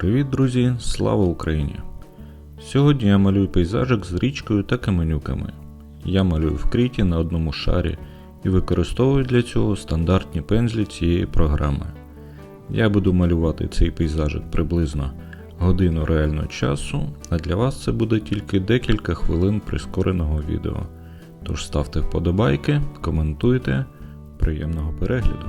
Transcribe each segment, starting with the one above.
Привіт, друзі! Слава Україні! Сьогодні я малюю пейзажик з річкою та каменюками. Я малюю в кріті на одному шарі і використовую для цього стандартні пензлі цієї програми. Я буду малювати цей пейзажик приблизно годину реального часу, а для вас це буде тільки декілька хвилин прискореного відео. Тож ставте вподобайки, коментуйте, приємного перегляду.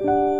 you